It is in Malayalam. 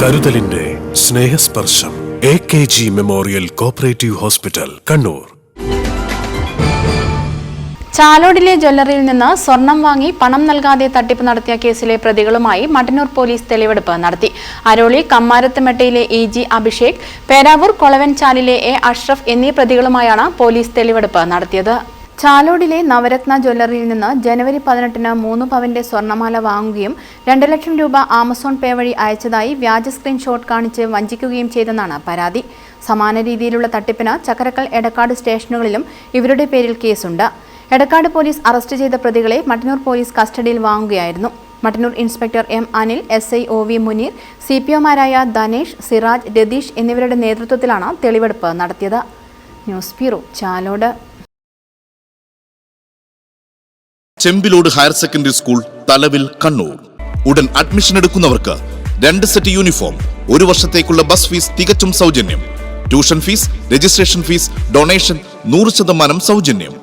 കരുതലിന്റെ Snehasparsham A K G memorial cooperative hospital Kannur. ചാലോടിലെ ജ്വല്ലറിയിൽ നിന്ന് സ്വർണം വാങ്ങി പണം നൽകാതെ തട്ടിപ്പ് നടത്തിയ കേസിലെ പ്രതികളുമായി മട്ടന്നൂർ പോലീസ് തെളിവെടുപ്പ് നടത്തി. അരോളി കമ്മാരത്തുമെട്ടയിലെ ഇ ജി അഭിഷേക് പേരാവൂർ കൊളവൻചാലിലെ എ അഷ്റഫ് എന്നീ പ്രതികളുമായാണ് പോലീസ് തെളിവെടുപ്പ് നടത്തിയത്. ചാലോടിലെ നവരത്ന ജ്വല്ലറിയിൽ നിന്ന് ജനുവരി പതിനെട്ടിന് മൂന്ന് പവന്റെ സ്വർണമാല വാങ്ങുകയും രണ്ട് ലക്ഷം രൂപ ആമസോൺ പേ വഴി അയച്ചതായി വ്യാജ സ്ക്രീൻഷോട്ട് കാണിച്ച് വഞ്ചിക്കുകയും ചെയ്തെന്നാണ് പരാതി. സമാന രീതിയിലുള്ള തട്ടിപ്പിന് ചക്കരക്കൽ എടക്കാട് സ്റ്റേഷനുകളിലും ഇവരുടെ പേരിൽ കേസുണ്ട്. എടക്കാട് പോലീസ് അറസ്റ്റ് ചെയ്ത പ്രതികളെ മട്ടന്നൂർ പോലീസ് കസ്റ്റഡിയിൽ വാങ്ങുകയായിരുന്നു. Mattannur inspector M Anil S I O V Munir C P ഒമാരായ Dhanesh Siraj Ratheesh എന്നിവരുടെ നേതൃത്വത്തിലാണ് തെളിവെടുപ്പ് നടത്തിയത്. News bureau Chalode. Chembilode higher secondary school Thalavil Kannur. ഉടൻ അഡ്മിഷൻ എടുക്കുന്നവർക്ക് രണ്ട് സെറ്റ് യൂണിഫോം ഒരു വർഷത്തേക്കുള്ള ബസ് ഫീസ് തികച്ചും സൗജന്യം. Tuition fees registration fees donation നൂറ് ശതമാനം സൗജന്യം.